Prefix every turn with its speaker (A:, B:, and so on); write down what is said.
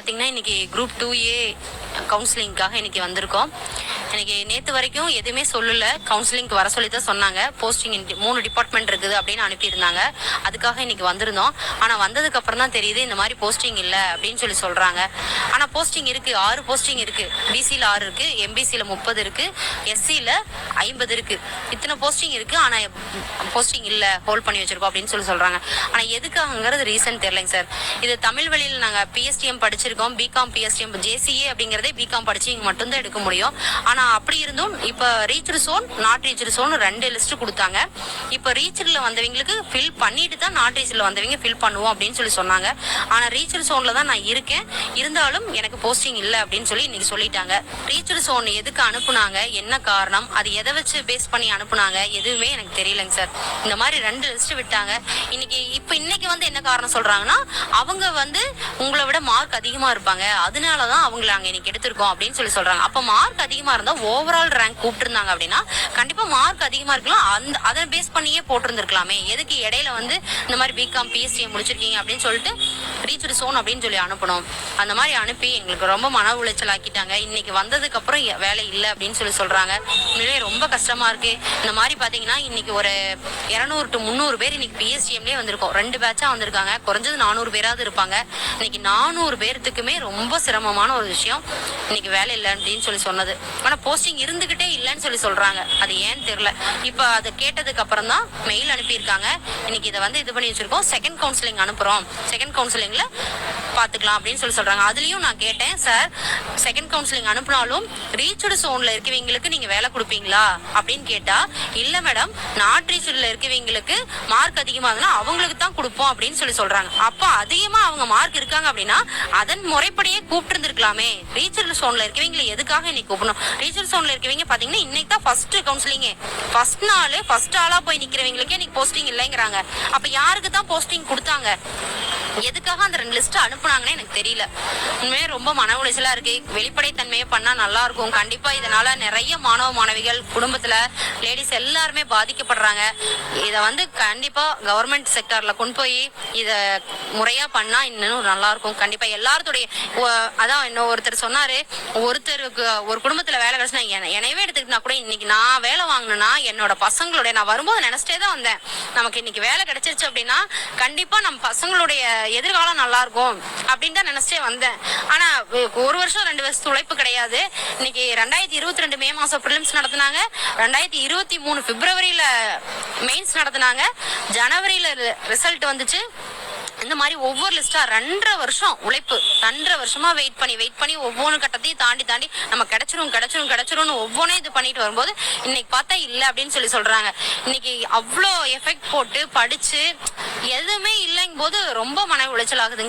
A: பார்த்தீங்கன்னா இன்னைக்கு group two ஏ கவுன்சிலிங்காக இன்னைக்கு வந்திருக்கோம். எனக்கு நேற்று வரைக்கும் எதுவுமே சொல்லல. கவுன்சிலிங்க்கு வர சொல்லி தான் சொன்னாங்க. போஸ்டிங் மூணு டிபார்ட்மெண்ட் இருக்குது அப்படின்னு அனுப்பியிருந்தாங்க. அதுக்காக இன்னைக்கு வந்திருந்தோம். ஆனால் வந்ததுக்கு அப்புறம் தான் தெரியுது இந்த மாதிரி போஸ்டிங் இல்லை அப்படின்னு சொல்லி சொல்கிறாங்க ஆனால் போஸ்டிங் இருக்கு. ஆறு போஸ்டிங் இருக்கு. பிசியில் ஆறு இருக்கு. எம்பிசியில் முப்பது இருக்கு. எஸ்சியில் ஐம்பது இருக்கு. இத்தனை போஸ்டிங் இருக்கு. ஆனால் போஸ்டிங் இல்லை. ஹோல்ட் பண்ணி வச்சிருக்கோம் அப்படின்னு சொல்லி சொல்கிறாங்க ஆனால் எதுக்காகங்கிறது ரீசன் தெரியலைங்க சார் இது தமிழ் வழியில் நாங்கள் பிஎஸ்டிஎம் படிச்சிருக்கோம். பிகாம் பிஎஸ்டிஎம் ஜேசிஏ அப்படிங்கிறது பிகாம் படிச்சு இங்கே மட்டும்தான் எடுக்க முடியும். ஆனால் அப்படி இருந்தும் இப்போ ரீச்சர் சோன் நாட் ரீச்சர் சோன் ரெண்டு லிஸ்ட் கொடுத்தாங்க. இப்போ ரீச்சரில் வந்தவங்களுக்கு ஃபில் பண்ணிட்டு தான் நாட் ரீச்சரில் வந்தவங்க ஃபில் பண்ணுவோம் அப்படின்னு சொல்லி சொன்னாங்க. ஆனால் ரீச்சர் சோனில் தான் நான் இருக்கேன். இருந்தாலும் எனக்கு போஸ்டிங் இல்லை அப்படின்னு சொல்லி இன்னைக்கு சொல்லிட்டாங்க. ரீச்சர் சோன் எதுக்கு அனுப்புனாங்க? என்ன காரணம்? அது எதை வச்சு பேஸ் பண்ணி அனுப்புனாங்க? எதுவுமே எனக்கு தெரியலங்க சார். இந்த மாதிரி ரெண்டு லிஸ்ட் விட்டாங்க. இன்னைக்கு இப்போ இன்னைக்கு வந்து என்ன காரணம் சொல்றாங்கன்னா அவங்க வந்து உங்களை விட மார்க் அதிகமா இருப்பாங்க. அதனால தான் அவங்கள அங்க இன்னைக்கு எடுத்திருக்கோம் அப்படின்னு சொல்லி சொல்றாங்க. அப்ப மார்க் அதிகமா இருந்தா ஓவரால் ரேங்க் கூப்பிட்டுருந்தாங்க அப்படின்னா கண்டிப்பா மார்க் அதிகமா இருக்கலாம். அந்த அதை பேஸ் பண்ணியே போட்டிருந்திருக்கலாமே. எதுக்கு இடையில வந்து இந்த மாதிரி பிகாம் பிஎஸ்சி முடிச்சிருக்கீங்க அப்படின்னு சொல்லிட்டு ரீச் சோன் அப்படின்னு சொல்லி அனுப்பணும். அந்த மாதிரி அனுப்பி எங்களுக்கு ரொம்ப மன உளைச்சல் ஆக்கிட்டாங்க. இன்னைக்கு வந்ததுக்கு அப்புறம் வேலை இல்லை அப்படின்னு சொல்லி சொல்றாங்க. உண்மையிலேயே ரொம்ப கஷ்டமா இருக்கு. இந்த மாதிரி பாத்தீங்கன்னா இன்னைக்கு ஒரு இருநூறு டு முந்நூறு பேர் இன்னைக்கு பிஎஸ்டிஎம்லேயே வந்திருக்கோம். ரெண்டு பேட்சா வந்திருக்காங்க. குறைஞ்சது நானூறு பேராவது இருப்பாங்க. இன்னைக்கு நானூறு பேர்த்துக்குமே ரொம்ப சிரமமான ஒரு விஷயம். இன்னைக்கு வேலை இல்லை அப்படின்னு சொல்லி சொன்னது. ஆனா போஸ்டிங் இருந்துகிட்டே இல்லைன்னு சொல்லி சொல்றாங்க. அது ஏன்னு தெரியல. இப்போ அதை கேட்டதுக்கு அப்புறம் தான் மெயில் அனுப்பியிருக்காங்க. இன்னைக்கு இதை வந்து இது பண்ணி வச்சிருக்கோம். செகண்ட் கவுன்சிலிங் அனுப்புறோம். செகண்ட் கவுன்சிலிங்ல பாத்துக்கலாம் அப்படின்னு சொல்லி சொல்றாங்க. அதுலயும் நான் கேட்டேன் சார் செகண்ட் கவுன்சிலிங் அனுப்புனாலும் ரீச்சடு சோன்ல இருக்கவங்களுக்கு நீங்க வேலை கொடுப்பீங்களா? அப்படின்னு கேட்டா இல்ல மேடம் நாட் ரீச்சட்ல இருக்கவங்களுக்கு மார்க் அதிகமா இருந்தா அவங்களுக்கு தான் கொடுப்போம் அப்படின்னு சொல்லி சொல்றாங்க. அப்ப அதிகமா அவங்க மார்க் இருக்காங்க அப்படின்னா அதன் முறைப்படியே கூப்பிட்டு இருந்திருக்கலாமே ரீச்சர் சோன்ல இருக்கவங்களை எதுக்காக இன்னைக்கு கூப்பிடணும்? ரீச்சர் சோன்ல இருக்கவங்க பாத்தீங்கன்னா இன்னைக்கு தான் ஃபர்ஸ்ட் கவுன்சிலிங்கே ஃபர்ஸ்ட் நாள் ஃபர்ஸ்ட் ஆளா போய் நிக்கிறவங்களுக்கே இன்னைக்கு போஸ்டிங் இல்லைங்கிறாங்க. அப்ப யாருக்கு தான் போஸ்டிங் கொடுத்தாங்க? எதுக்காக அந்த ரெண்டு லிஸ்ட் அனுப்புனாங்கன்னு எனக்கு தெரியல. உண்மையே ரொம்ப மன உளைச்சலா இருக்கு. வெளிப்படைத்தன்மையை பண்ணா நல்லா இருக்கும். கண்டிப்பா இதனால நிறைய மாணவ மாணவிகள் குடும்பத்துல லேடிஸ் எல்லாருமே பாதிக்கப்படுறாங்க. இத வந்து கண்டிப்பா கவர்மெண்ட் செக்டர்ல கொண்டு போய் இத முறையா பண்ணா இன்னும் நல்லா இருக்கும். கண்டிப்பா எல்லாருடைய அதான் இன்னும் ஒருத்தர் சொன்னாரு. ஒருத்தருக்கு ஒரு குடும்பத்துல வேலை கிடைச்சுனா என- எடுத்துக்கிட்டா கூட இன்னைக்கு நான் வேலை வாங்கினேன்னா என்னோட பசங்களுடைய நான் வரும்போது நினைச்சிட்டே தான் வந்தேன். நமக்கு இன்னைக்கு வேலை கிடைச்சிருச்சு அப்படின்னா கண்டிப்பா நம்ம பசங்களுடைய எதிர்காலம் நல்லா இருக்கும் அப்படின்னு தான் நினைச்சே வந்தேன். ஆனா ஒரு வருஷம் ரெண்டு வருஷத்து உழைப்பு கிடையாது. இன்னைக்கு ரெண்டாயிரத்தி இருபத்தி ரெண்டு மே மாசம் ப்ரிலிம்ஸ் நடத்தினாங்க. ரெண்டாயிரத்தி இருபத்தி மூணு பிப்ரவரியில மெயின்ஸ் நடத்தினாங்க. ஜனவரியில ரிசல்ட் வந்துச்சு. இந்த மாதிரி ஒவ்வொரு லிஸ்டா ரெண்டரை வருஷம் உழைப்பு. ரெண்டரை வருஷமா வெயிட் பண்ணி வெயிட் பண்ணி ஒவ்வொரு கட்டத்தையும் தாண்டி தாண்டி நம்ம கிடைச்சிரும் கிடைச்சிரும் கிடைச்சிரும்னு ஒவ்வொன்றையும் இது பண்ணிட்டு வரும்போது இன்னைக்கு பார்த்தா இல்லை அப்படின்னு சொல்லி சொல்றாங்க. இன்னைக்கு அவ்வளோ எஃபெக்ட் போட்டு படிச்சு எதுவுமே இல்லைங்கும் போது ரொம்ப மன உளைச்சல் ஆகுதுங்க